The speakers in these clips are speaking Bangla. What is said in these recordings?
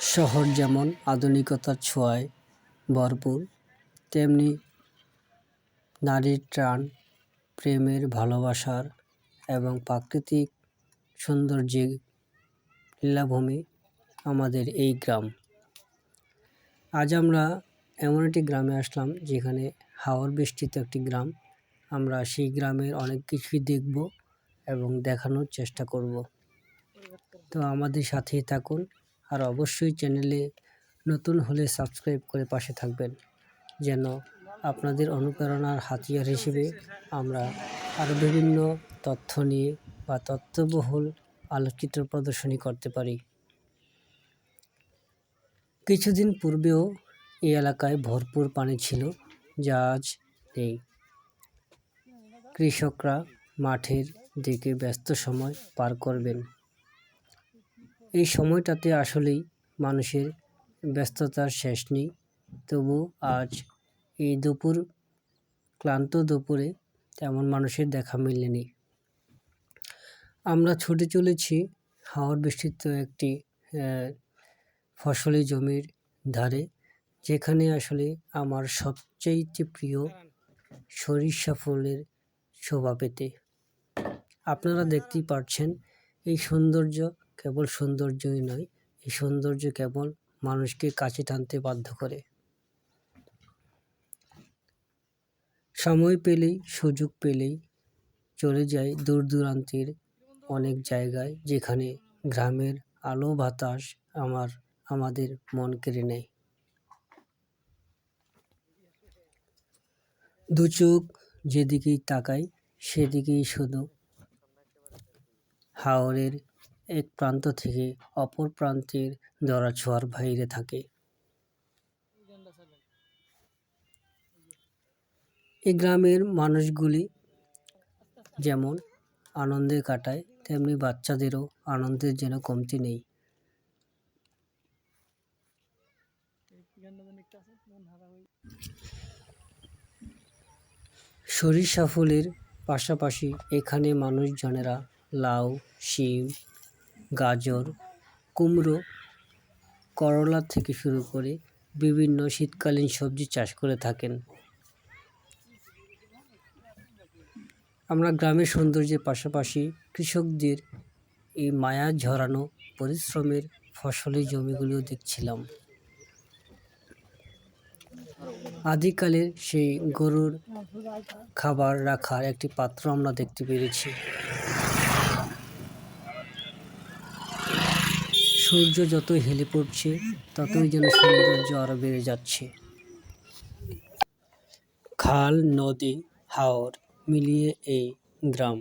শহর যেমন আধুনিকতার ছোঁয়ায় ভরপুর, তেমনি নারীর টান প্রেমের ভালোবাসার এবং প্রাকৃতিক সৌন্দর্যের লীলাভূমি আমাদের এই গ্রাম। আজ আমরা এমন একটি গ্রামে আসলাম যেখানে হাওর বেষ্টিত একটি গ্রাম। আমরা সেই গ্রামের অনেক কিছুই দেখব এবং দেখানোর চেষ্টা করব। তো আমাদের সাথেই থাকুন। আর অবশ্যই চ্যানেলে নতুন হলে সাবস্ক্রাইব করে পাশে থাকবেন, যেন আপনাদের অনুপ্রেরণার হাতিয়ার হিসেবে আমরা আরও বিভিন্ন তথ্য নিয়ে বা তথ্যবহুল আলোকচিত্র প্রদর্শনী করতে পারি। কিছুদিন পূর্বেও এই এলাকায় ভরপুর পানি ছিল, যা আজ নেই। কৃষকরা মাঠের দিকে ব্যস্ত সময় পার করবেন। এই সময়টাতে আসলেই মানুষের ব্যস্ততার শেষ নেই। তবু আজ এই দুপুর, ক্লান্ত দুপুরে তেমন মানুষের দেখা মেলেনি। আমরা ছুটে চলেছি হাওর বেষ্টিত একটি ফসলি জমির ধারে, যেখানে আসলে আমার সবচেয়ে প্রিয় সরিষা ফুলের শোভা পেতে। আপনারা দেখতেই পাচ্ছেন এই সৌন্দর্য কেবল সৌন্দর্যই নয়, এই সৌন্দর্য কেবল মানুষকে কাছে টানতে বাধ্য করে। সময় পেলেই, সুযোগ পেলেই চলে যায় দূর দূরান্তের অনেক জায়গায় যেখানে গ্রামের আলো বাতাস আমার, আমাদের মন কেড়ে নেয়। দু চোখ যেদিকেই তাকাই, সেদিকেই শুধু হাওরের এক প্রান্ত থেকে অপর প্রান্তের দরাছোঁয়ার বাইরে থাকে। এই গ্রামের মানুষগুলি যেমন আনন্দে কাটায়, তেমনি বাচ্চাদেরও আনন্দের যেন কমতি নেই। সরিষা ফুলের পাশাপাশি এখানে মানুষজনেরা লাউ, শিম গাজর, কুমড়ো, করলা থেকে শুরু করে বিভিন্ন শীতকালীন সবজি চাষ করে থাকেন। আমরা গ্রামের সৌন্দর্যের পাশাপাশি কৃষকদের এই মায়া ঝরানো পরিশ্রমের ফসলের জমিগুলিও দেখছিলাম। আদিকালের সেই গরুর খাবার রাখার একটি পাত্র আমরা দেখতে পেরেছি। সূর্য যতই হেলে পড়ছে, ততই যেন সৌন্দর্য আরও বেড়ে যাচ্ছে। খাল, নদী, হাওর মিলিয়ে এই গ্রাম।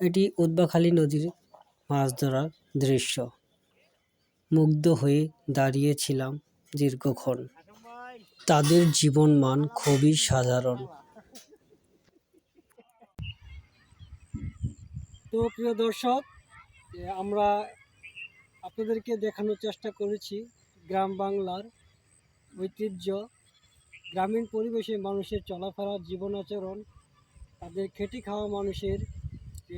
এটি উদ্বাখালী নদীর মাছ ধরার দৃশ্য। মুগ্ধ হয়ে দাঁড়িয়েছিলাম দীর্ঘক্ষণ। তাদের জীবন মান খুবই সাধারণ। তো প্রিয় দর্শক আমরা আপনাদেরকে দেখানোর চেষ্টা করেছি গ্রাম বাংলার ঐতিহ্য গ্রামীণ পরিবেশে মানুষের চলাফেরা জীবন আচরণ তাদের খেটে খাওয়া মানুষের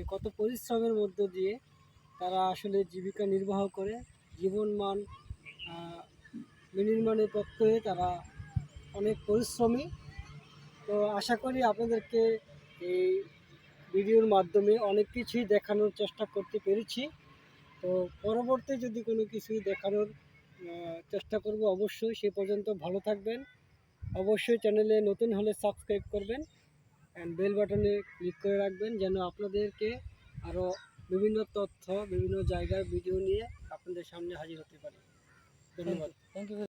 কত পরিশ্রমের মধ্য দিয়ে তারা আসলে জীবিকা নির্বাহ করে জীবন মান আহ, বিনির্মাণের পক্ষে তারা অনেক পরিশ্রমী। তো আশা করি আপনাদেরকে এই ভিডিওর মাধ্যমে অনেক কিছুই দেখানোর চেষ্টা করতে পেরেছি। তো পরবর্তী যদি কোনো কিছুই দেখানোর চেষ্টা করব অবশ্যই সে পর্যন্ত ভালো থাকবেন। অবশ্যই চ্যানেলে নতুন হলে সাবস্ক্রাইব করবেন অ্যান্ড বেল বাটনে ক্লিক করে রাখবেন যেন আপনাদেরকে আরও বিভিন্ন তথ্য বিভিন্ন জায়গার ভিডিও নিয়ে আপনাদের সামনে হাজির হতে পারি। ধন্যবাদ। Thank you